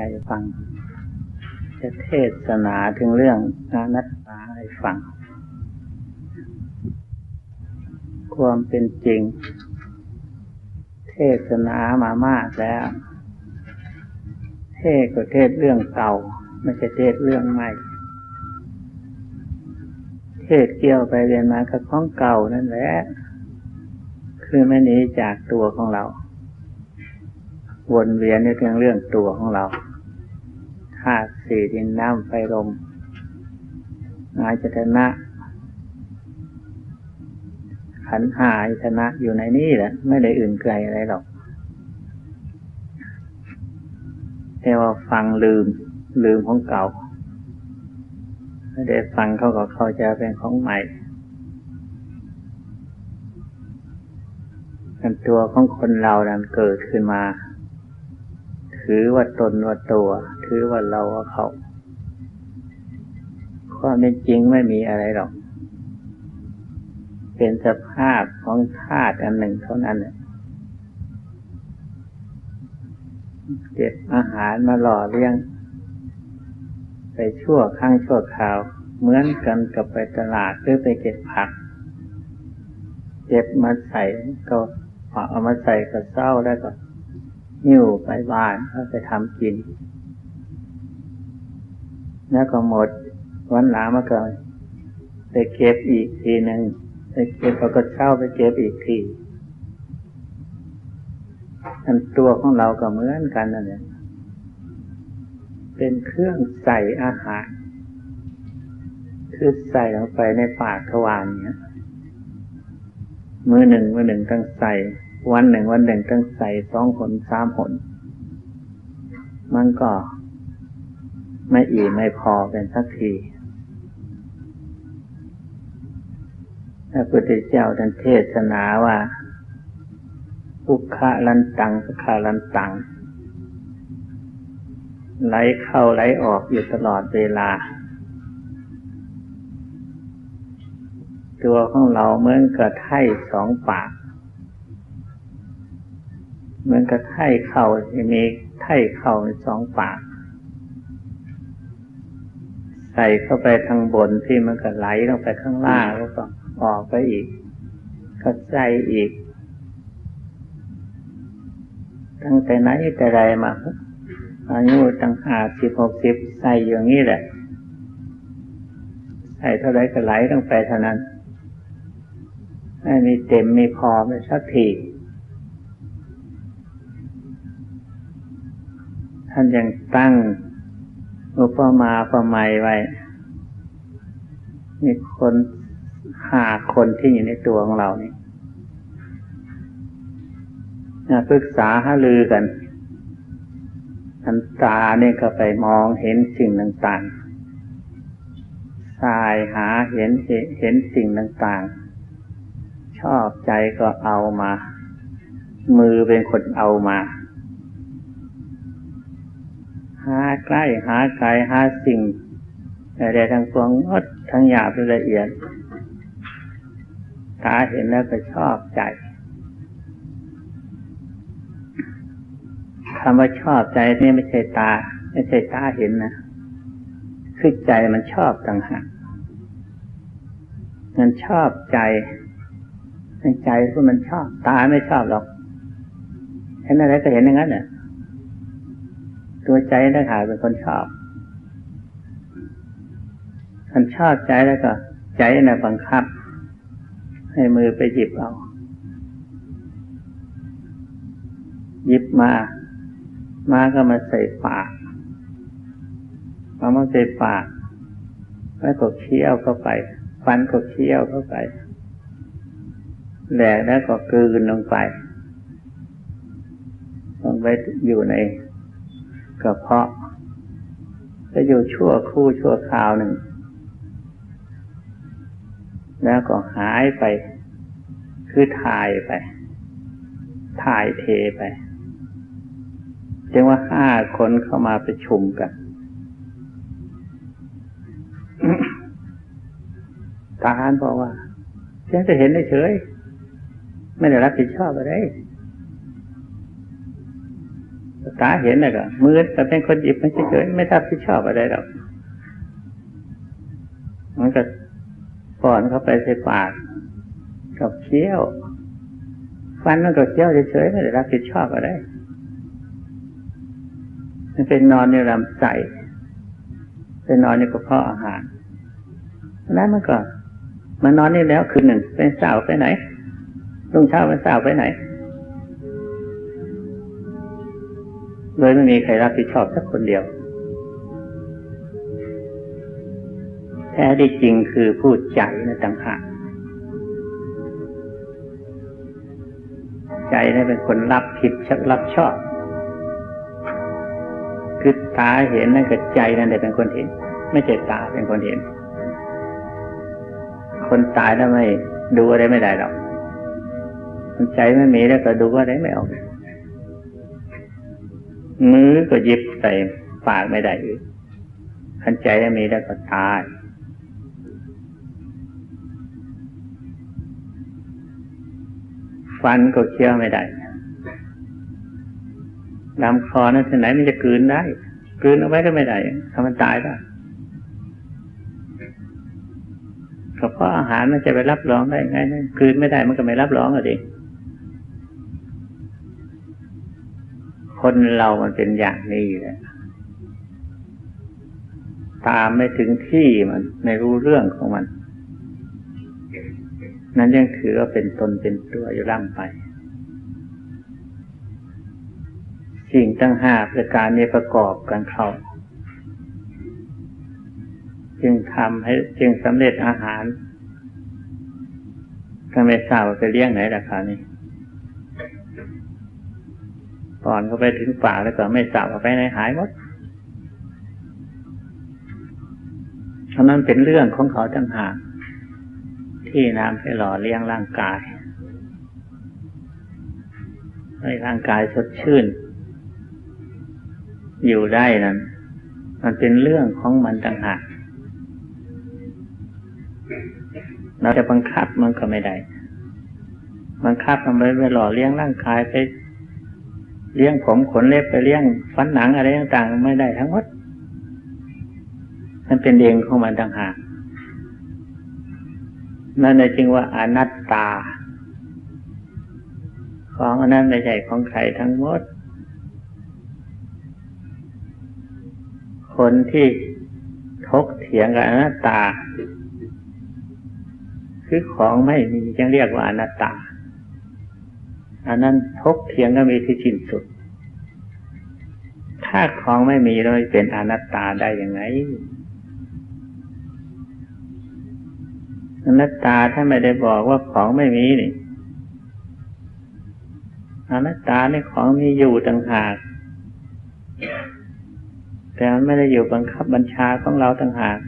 ใจฟัง จะเทศนาถึงเรื่องอนัตตาให้ฟัง ความเป็นจริง เทศนามามากแล้ว เทศก็เทศเรื่องเก่าไม่ใช่เทศเรื่องใหม่ เทศเกี่ยวไปเรียนมากับของเก่านั่นแหละ คือไม่หนีจากตัวของเราวนเวียนในเรื่องเรื่องตัวของเราาตุสี่ดินน้ำไฟลมอายจตนะ ขันหาอายตนะอยู่ในนี้แหละ ไม่ได้อื่นไกลอะไรหรอกแต่ว่าฟังลืม ลืมของเก่าไม่ได้ฟังเขาก็เข้าใจเป็นของใหม่กันตัวของคนเรานั้นเกิดขึ้นมา ถือว่าตนว่าตัว ถือว่าเราว่าเขาความเป็นจริงไม่มีอะไรหรอก เป็นสภาพของธาตุอันหนึ่งเท่านั้นเก็บอาหารมาหล่อเลี้ยง ไปชั่วข้างชั่วคราว เหมือนกันกับไปตลาดหรือไปเก็บผัก เก็บมาใส่ก็เอามาใส่กระเซ้าแล้วก็ หิ้วไปบ้านแล้วไปทำกิน แล้วก็หมดวันหลังมาก็ไปเก็บอีกทีหนึ่งไปเก็บเอากระเช้าไปเก็บอีกทีอันตัวของเราก็เหมือนกันนั่นแหละเป็นเครื่องใส่อาหาร คือใส่ลงไปในปากทวารเนี่ยมือหนึ่งมือหนึ่งต้องใส่ วันหนึ่งวันหนึ่งต้องใส่สองผลสามผลมันก็ไม่อิ่มไม่พอเป็นสักทีพระพุทธเจ้าท่านเทศนาว่าอุคะลันตังสุขาลันตัง ไหลเข้าไหลออกอยู่ตลอดเวลา ตัวของเราเหมือนกับไถ่สองปาก เหมือนกับไถ่เข่าที่มีไถ่เข่าในสองปาก ใส่เข้าไปทางบนที่มันก็ไหลลงไปข้างล่างแล้วก็ออกไปอีกก็ใส่อีก ตั้งแต่ไหนแต่ไรมาอายุตั้งห้าสิบหกสิบใส่อย่างนี้แหละใส่เท่าไรก็ไหลลงไปเท่านั้นไม่มีเต็มมีพอไม่สักที ท่านยังตั้งอุปมาประไมยไว้ มีคนหาคนที่อยู่ในตัวของเรานี่ปรึกษาหาลือกันอันตาเนี่ยก็ไปมองเห็นสิ่งต่างๆสายหาเห็นเห็นสิ่งต่างๆ ชอบใจก็เอามา มือเป็นคนเอามา หาใกล้หาไกลหาสิ่งอะไรทั้งปวงงดทั้งหยาบละเอียดตาเห็นแล้วก็ชอบใจคำว่าชอบใจนี่ไม่ใช่ตา ไม่ใช่ตาเห็นนะคือใจมันชอบต่างหากมันชอบใจมันใจเพราะมันชอบ ตาไม่ชอบหรอกเห็นอะไรก็เห็นอย่างนั้นเนี่ย ตัวใจนั่นหาเป็นคนชอบมันชอบใจแล้วก็ ใจน่ะบังคับ ให้มือไปหยิบเอาหยิบมา มาก็มาใส่ปากเอามาใส่ปาก แล้วก็เคี้ยวเข้าไป ฟันก็เคี้ยวเข้าไปแหลกแล้วก็กลืนลงไปลงไปอยู่ใน กระเพาะ จะอยู่ชั่วคู่ชั่วคราวหนึ่ง แล้วก็หายไป คือถ่ายไป ถ่ายเทไปจึงว่าห้าคนเข้ามาประชุมกันทหารบอกว่าเพียงจะเห็นเฉย ไม่ได้รับผิดชอบอะไร ตาเห็นน่ะก็มือก็เป็นคนหยิบมันเฉยๆไม่รับผิดชอบอะไรหรอกมันก็ป้อนเข้าไปใส่ปากกับเคี้ยวฟันมันก็เคี้ยวเฉยๆไม่ได้รับผิดชอบอะไรมันเป็นนอนในลำไส้เป็นนอนในกระเพาะอาหารนั้นมันก็มานอนนี่แล้วคืนหนึ่งเป็นสาวไปไหนรุ่งเช้าเป็นสาวไปไหน เลยไม่มีใครรับผิดชอบสักคนเดียว แท้ที่จริงคือผู้ใจนะต่างหากใจนี่เป็นคนรับผิดรับชอบ คือตาเห็นนั่นก็ใจนั่นแหละเป็นคนเห็น ไม่ใช่ตาเป็นคนเห็น คนตายแล้วไม่ดูอะไรไม่ได้หรอกใจไม่มีแล้วก็ดูอะไรไม่ออก มือก็ยิบใส่ปากไม่ได้อีกขันใจไม่มีแล้วก็ตายฟันก็เคี้ยวไม่ได้ลำคอนั้นที่ไหนมันจะกืนได้กืนเอาไว้ก็ไม่ได้ทำมันตายได้ก็เพราะอาหารมันจะไปรับรองได้ไงนะคืนไม่ได้มันก็ไม่รับรองอะดิ คนเรามันเป็นอย่างนี้แหละตามไม่ถึงที่มันไม่รู้เรื่องของมัน นั้นยังถือว่าเป็นตนเป็นตัวอยู่ร่ำไป สิ่งตั้งห้าประการนี้ประกอบกันเข้าจึงทำให้จึงสำเร็จอาหารก็ไม่ทราบว่าไปเลี้ยงไหนราคานี้ ก่อนเขาไปถึงป่าแล้วก็ไม่ทราบว่าไปไหนหายหมดเพราะนั้นเป็นเรื่องของเขาตั้งหากที่น้ำให้หล่อเลี้ยงร่างกายให้ร่างกายสดชื่น อยู่ได้นั้น มันเป็นเรื่องของมันต่างหากเราจะบังคับมันก็ไม่ได้บังคับทำไปไปหล่อเลี้ยงร่างกายไป เลี้ยงผมขนเล็บไปเลี้ยงฟันหนังอะไรต่างๆ ไม่ได้ทั้งหมด มันเป็นเองของมันต่างหากนั่นเลยจึงว่าอนัตตา ของอันนั้นไม่ใช่ของใครทั้งหมด คนที่ทกเถียงกับอนัตตา คือของไม่มีจึงเรียกว่าอนัตตา อันนั้นทกเถียงก็มีที่สิ้นสุด ถ้าของไม่มีเราเป็นอนัตตาได้ยังไง อนัตตาถ้าไม่ได้บอกว่าของไม่มีนี่อนัตตาในของมีอยู่ต่างหาก แต่มันไม่ได้อยู่บังคับบัญชาของเราต่างหาก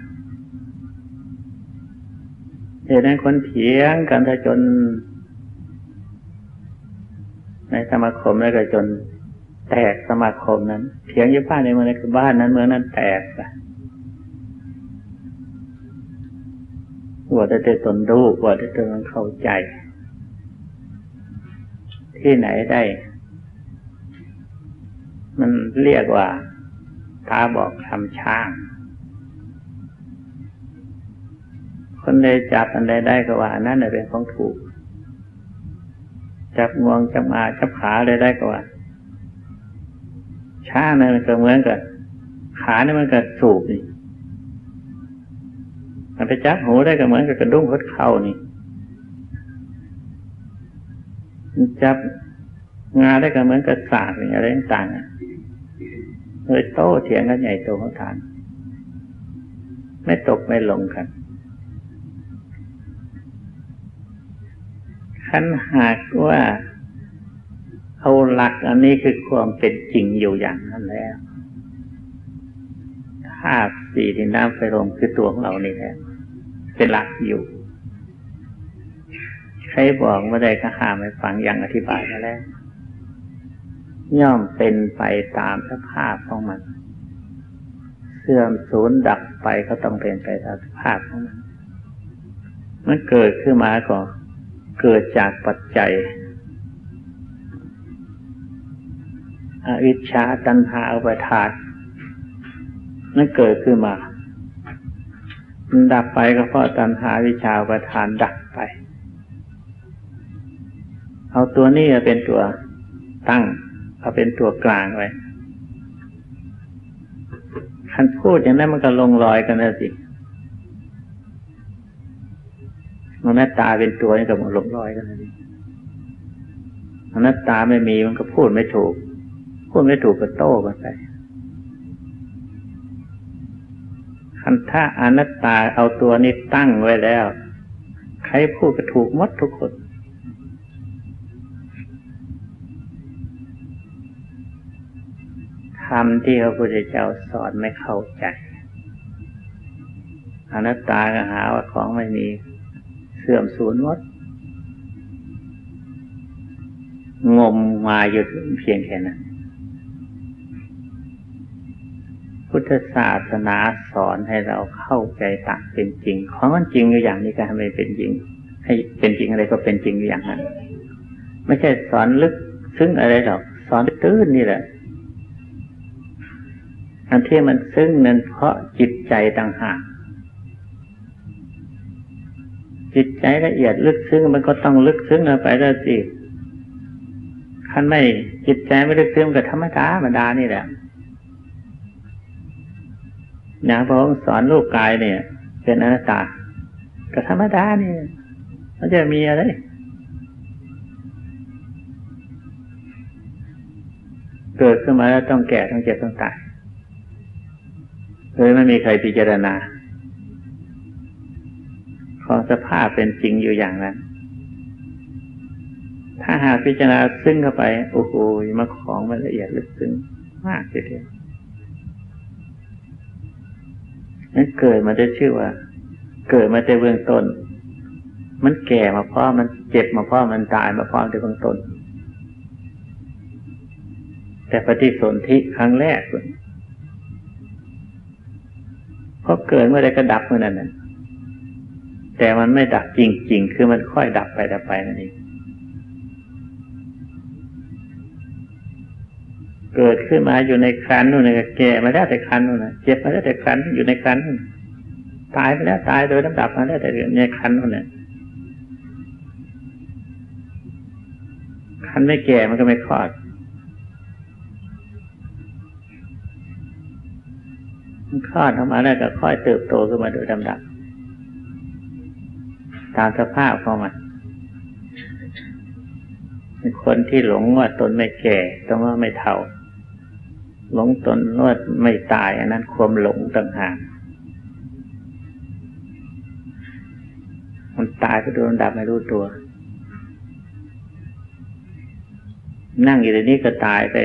เหตุนั้นคนเถียงกันถ้าจน ในสมาคมแล้วก็จนแตกสมาคมนั้นเถียงยี่บ้านในเมืองนั้นคือบ้านนั้นเมืองนั้นแตกอะหัวแต่เตนรู้หัวแต่ตนเข้าใจ ที่ไหนได้ มันเรียกว่าตาบอกทำช่าง คนใดจับอันใดได้ก็ว่านั่นเป็นของถูก จับงวงจับอาจับขาอะไรได้ก็ว่าช้าเนั่นก็เหมือนกับขาเนี่ยมันก็สูบนี่มันไปจับหูได้ก็เหมือนกับกระดุ้งพดเข่านี่จับงาได้ก็เหมือนกับสากนี่อะไรต่างๆเลยโต้เถียงกันใหญ่โตเขาทาน ไม่ตกไม่ลงกัน ขันหากว่าเอาหลักอันนี้คือความเป็นจริงอยู่อย่างนั้นแล้วธาตุสี่ดินน้ำไฟลมคือตัวของเรานี่แหละเป็นหลักอยู่ใครบอกเมื่อใดก็หาไม่ฟังอย่างอธิบายมาแล้วย่อมเป็นไปตามสภาพของมัน เสื่อมสูญดับไปก็ต้องเป็นไปตามสภาพของมัน มันเกิดขึ้นมาก่อน เกิดจากปัจจัย อวิชชาตัณหาอุปทานนั่นเกิดขึ้นมามันดับไปก็เพราะตัณหาวิชาอุปทานดับไป เอาตัวนี้มาเป็นตัวตั้ง เอาเป็นตัวกลางไว้คันพูดอย่างนั้นมันก็ลงรอยกันนะสิ มันหน้าตาเป็นตัวนี่ก็มันลงรอยกันนะสิมันหน้าตาไม่มีมันก็พูดไม่ถูก พูดไม่ถูกก็โต้กันไปคันถ้าอนัตตาเอาตัวนี้ตั้งไว้แล้ว ใครพูดก็ถูกมดทุกคนธรรมที่พระพุทธเจ้าสอนไม่เข้าใจอนัตตาก็หาว่าของไม่มี สื่อมสูญหมดงมมาอยู่เพียงแค่นั้น พุทธศาสนาสอนให้เราเข้าใจตามเป็นจริง ของมันจริงอยู่อย่างนี้ก็ให้มันเป็นจริง ให้เป็นจริงอะไรก็เป็นจริงอยู่อย่างนั้น ไม่ใช่สอนลึกซึ้งอะไรหรอก สอนตื้นนี่แหละ อันที่มันซึ้งนั้นเพราะจิตใจต่างหาก จิตใจละเอียดลึกซึ้งมันก็ต้องลึกซึ้งลงไปแล้วสิขั้นไม่จิตใจไม่ลึกซึ้งก็ธรรมดาธรรมดานี่แหละอย่างพระองค์สอนรูปกายเนี่ย เป็นอนัตตาก็ธรรมดานี่มันจะมีอะไรเกิดขึ้นมาแล้วต้องแก่ต้องเจ็บต้องตายเลยไม่มีใครพิจารณา ของสภาพเป็นจริงอยู่อย่างนั้น ถ้าหากพิจารณาซึ้งเข้าไป โอ้โหมาของมันละเอียดลึกซึ้งมากทีเดียวนั้นเกิดมาได้ชื่อว่า เกิดมาแต่เบื้องต้น มันแก่มาเพราะมันเจ็บมาเพราะมันตายมาเพราะแต่เบื้องต้น แต่ปฏิสนธิครั้งแรกเพราะเกิดเมื่อใดก็ดับเมื่อนั้นนะ แต่มันไม่ดับจริง ๆ คือมันค่อยดับไปดับไปนั่นเองเกิดขึ้นมาอยู่ในครันนู่นนะแก่มาแล้วแต่ครันนู่นนะเจ็บมาแล้วแต่ครันอยู่ในครันนู่นตายไปแล้วตายโดยลำดับมาแล้วแต่ในครันนู่นนะคันไม่แก่มันก็ไม่คลอด มันคลอดออกมาแล้วก็ค่อยเติบโตขึ้นมาโดยลำดับ ตามสภาพของมันคนที่หลงว่าตนไม่แก่ต้องว่าไม่เท่า หลงตนว่าไม่ตาย อันนั้นความหลงต่างหากมันตายก็โดนดับไม่รู้ตัว นั่งอยู่ในนี้ก็ตายไป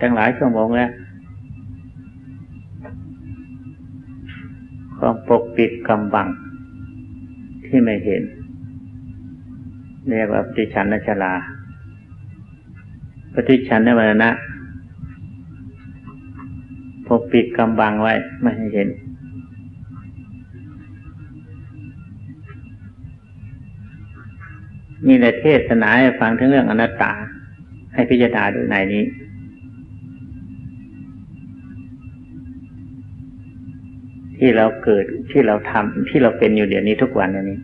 ตั้งหลายชั่วโมงแล้วความปกปิดกำบัง ที่ไม่เห็น เรียกว่าปฏิชันนชลา ปฏิชันในวรณะปกปิดกำบังไว้ไม่ให้เห็น มีในเทศนาให้ฟังถึงเรื่องอนัตตา ให้พิจารณาดูในนี้ ที่เราเกิดที่เราทำที่เราเป็นอยู่เดี๋ยวนี้ทุกวันนี้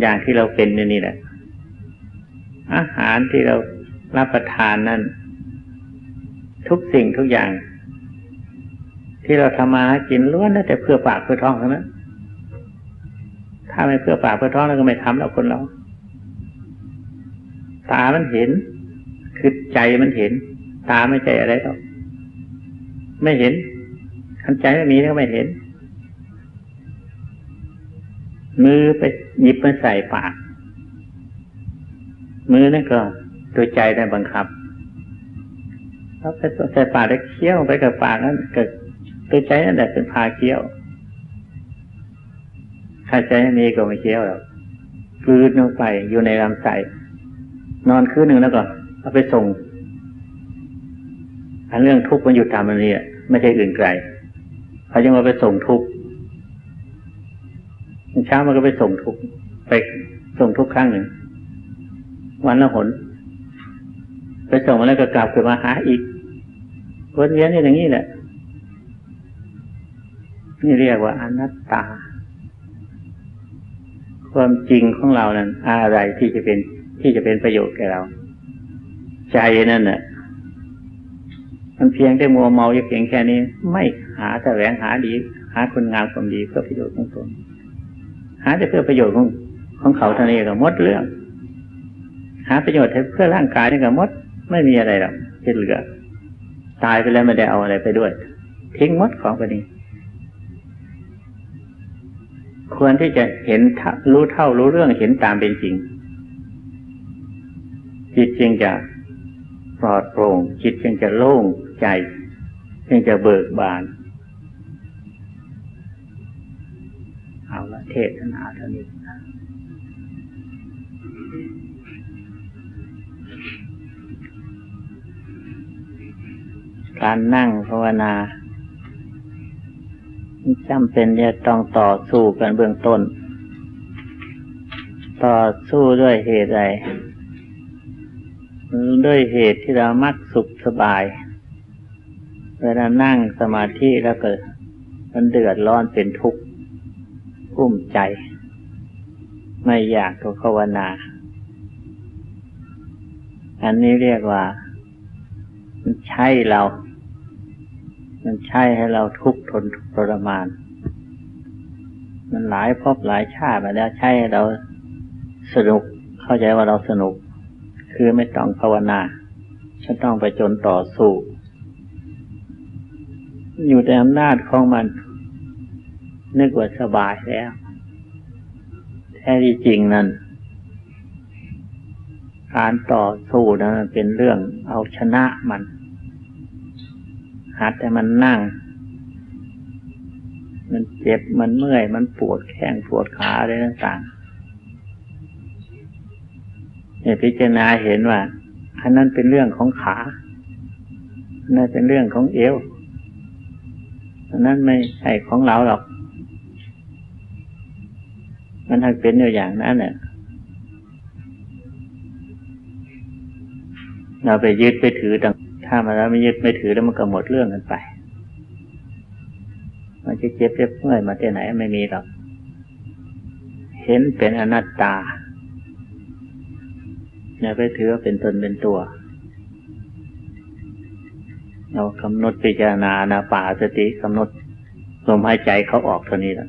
อย่างที่เราเป็นอยู่นี่แหละ อาหารที่เรารับประทานนั้นทุกสิ่งทุกอย่าง ที่เราทำมาหากินล้วนแต่เพื่อปากเพื่อท้องเท่านั้นถ้าไม่เพื่อปากเพื่อท้องเราก็ไม่ทำแล้วคนเรา ตามันเห็น คือใจมันเห็น ตาไม่ใจอะไรหรอก ไม่เห็นคันใจไม่มีก็ไม่เห็น มือไปหยิบมาใส่ปาก มือนั่นก็ตัวใจได้บังคับถ้าไปใส่ปากได้เคี้ยวไปกับปากนั้นเกิดตัวใจนั่นแหละเป็นพาเคี้ยวถ้าใจไม่มีก็ไม่เคี้ยวหรอกคืนลงไปอยู่ในลำไส้นอนคืนหนึ่งแล้วก็เอาไปส่ง เรื่องทุกข์มันอยู่ตามมันนี่ไม่ใช่อื่นไกลเขาจะมาไปส่งทุกข์เช้ามันก็ไปส่งทุกข์ไปส่งทุกข์ครั้งหนึ่ง วันละหน ไปส่งมาแล้วก็กลับขึ้นมาหาอีกวนเวียนี่อย่างนี้แหละนี่เรียกว่าอนัตตา ความจริงของเรานั้นอะไรที่จะเป็นที่จะเป็นประโยชน์แก่เรา ใจนั่นน่ะ มันเพียงแต่มัวเมาอยู่เพียงแค่นี้ ไม่หาแสวงหาดี หาคุณงามความดีเพื่อประโยชน์ของตนหาแต่เพื่อประโยชน์ของของเขาเท่านี้ก็หมดเรื่อง หาประโยชน์เพื่อร่างกายนี่ก็หมด ไม่มีอะไรหรอกที่เหลือ ตายไปแล้วไม่ได้เอาอะไรไปด้วย ทิ้งหมดของไปนี้ควรที่จะเห็นรู้เท่ารู้เรื่องเห็นตามเป็นจริงจิตจึงจะ ปลอดโปร่งจิตจึงจะโล่งใจจึงจะเบิกบาน เอาละเทศนาเท่านี้นะการนั่งภาวนาจำเป็นจะต้องต่อสู้กันเบื้องต้น ต่อสู้ด้วยเหตุใด ด้วยเหตุที่เรามักสุขสบาย เวลานั่งสมาธิแล้วเกิดมันเดือดร้อนเป็นทุกข์กุ้มใจ ไม่อยากตัวภาวนา อันนี้เรียกว่า มันใช่เรา มันใช่ให้เราทุกข์ทนทุกข์ทรมาน มันหลายพบหลายชาติมาแล้วใช่ให้เราสนุกเข้าใจว่าเราสนุก คือไม่ต้องภาวนาฉันต้องไปจนต่อสู้ อยู่ในอำนาจของมัน นึกว่าสบายแล้ว แท้ที่จริงนั้นการต่อสู้นั้นมันเป็นเรื่องเอาชนะมัน หัดแต่มันนั่ง มันเจ็บมันเมื่อย มันปวดแข้งปวดขาอะไรต่างๆ เนี่ยพิจารณาเห็นว่าอันนั้นเป็นเรื่องของขานนั้นเป็นเรื่องของเอวอันนั้นไม่ใช่ของเราหรอก มันทั้งเป็นอยู่อย่างนั้นเนี่ยเราไปยึดไปถือต่างถ้ามาแล้วไม่ยึดไม่ถือแล้วมันก็หมดเรื่องกันไป มันจะเจ็บเจ็บเมื่อยมาที่ไหนไม่มีหรอก เห็นเป็นอนัตตา อย่าไปถือว่าเป็นตนเป็นตัว เรากำหนดพิจารณานาป่าสติกำหนดลมหายใจเขาออกเท่านี้แหละ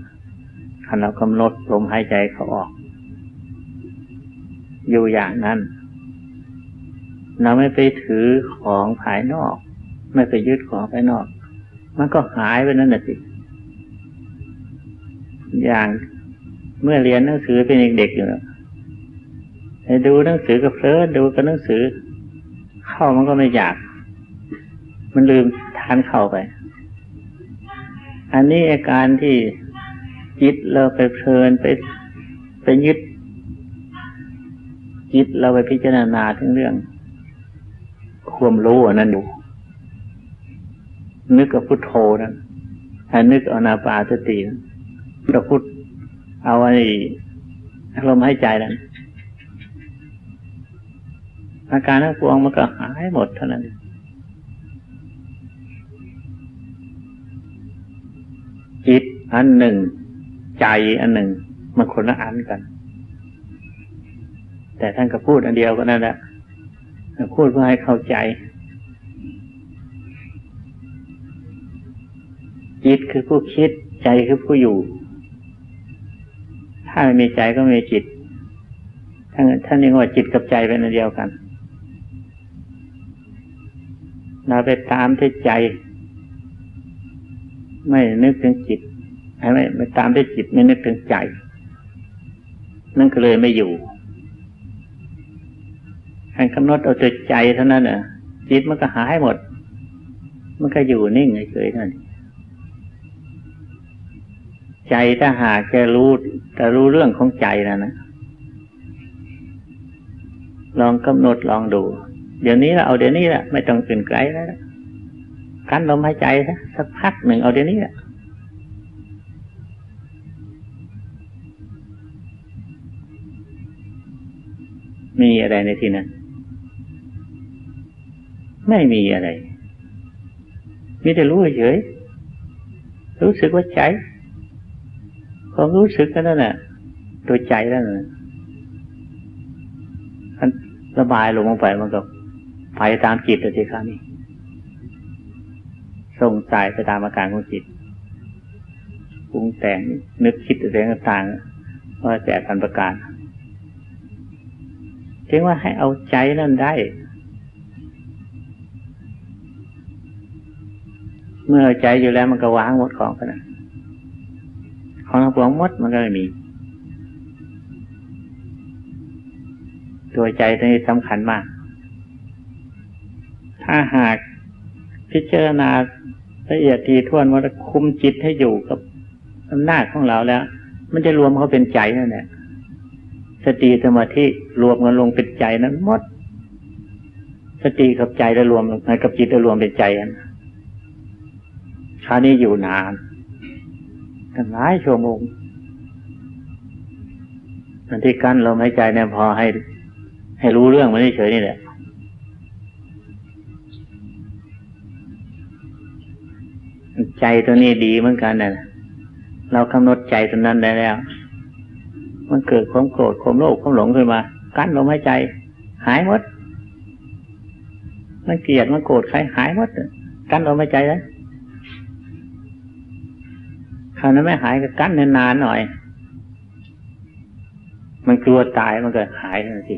คันเรากำหนดลมหายใจเขาออก อยู่อย่างนั้น เราไม่ไปถือของภายนอก ไม่ไปยึดของภายนอก มันก็หายไปนั่นแหละสิ อย่างเมื่อเรียนหนังสือเป็นเด็กๆอยู่แล้ว ดูหนังสือกับเพลินดูกับหนังสือ เข้ามันก็ไม่อยาก มันลืมทานเข้าไป อันนี้อาการที่จิตเราไปเพลินไปไปยึด จิตเราไปพิจารณาถึงเรื่อง ความรู้อันนั้นอยู่นึกกับพุทโธนั้นถ้านึกเอานาปาสติเราพุทเอาไอ้ลมหายใจนั้น อาการทั้งปวงมันก็หายหมดเท่านั้นจิตอันหนึ่ง ใจอันหนึ่ง มันคนละอันกัน แต่ท่านก็พูดอันเดียวกันนั่นแหละพูดเพื่อให้เข้าใจ จิตคือผู้คิด ใจคือผู้อยู่ ถ้าไม่มีใจก็ไม่มีจิตท่านท่านเรียกว่าจิตกับใจเป็นอันเดียวกัน เราไปตามที่ใจ ไม่นึกถึงจิตไม่ไปตามที่จิตไม่นึกถึงใจ นั่นก็เลยไม่อยู่การกำหนดเอาแต่ใจเท่านั้นน่ะ จิตมันก็หายหมด มันก็อยู่นิ่งเฉยๆนั่นใจถ้าหากแค่รู้แต่รู้เรื่องของใจนะนะลองกำหนดลองดู เดี๋ยวนี้ละเอาเดี๋ยวนี้แหละไม่ต้องตื่นไกลแล้วกันลมหายใจสักพักหนึ่งเอาเดี๋ยวนี้ละมีอะไรในที่นั้น ไม่มีอะไร มีแต่รู้เฉยรู้สึกว่าใจความรู้สึกก็นั่นแหละตัวใจนั่นแหละมันระบายลงไปมันก็ ไปตามจิตเลยทีครับนี่ส่งสายไปตามอาการของจิตปรุงแต่งนึกคิดอะไรต่างๆว่าแต่พันประการจึงว่าให้เอาใจนั่นได้ เมื่อเอาใจอยู่แล้วมันก็วางหมดของกันนะของทั้งปวงหมดมันก็ไม่มี ตัวใจตัวนี้สำคัญมาก ถ้าหากพิจารณาละเอียดทีท่วนว่าคุมจิตให้อยู่กับอำนาจของเราแล้ว มันจะรวมเขาเป็นใจนั่นแหละสติสมาธิรวมกันลงเป็นใจนั้นหมด สติกับใจจะรวมกับจิตจะรวมเป็นใจกันคราวนี้อยู่นานกันหลายชั่วโมงอันที่กั้นลมหายใจเนี่ยพอให้ ให้รู้เรื่องมันเฉยนี่แหละ ใจตัวนี้ดีเหมือนกันนะเรากำหนดใจตัวนั้นได้แล้ว มันเกิดความโกรธความโลภความหลงขึ้นมา กั้นลมหายใจ หายหมดมันเกลียดมันโกรธใครหายหมดกั้นลมหายใจแล้วคราวนั้นไม่หายก็กั้นนานๆหน่อย มันกลัวตายมันก็หายทันที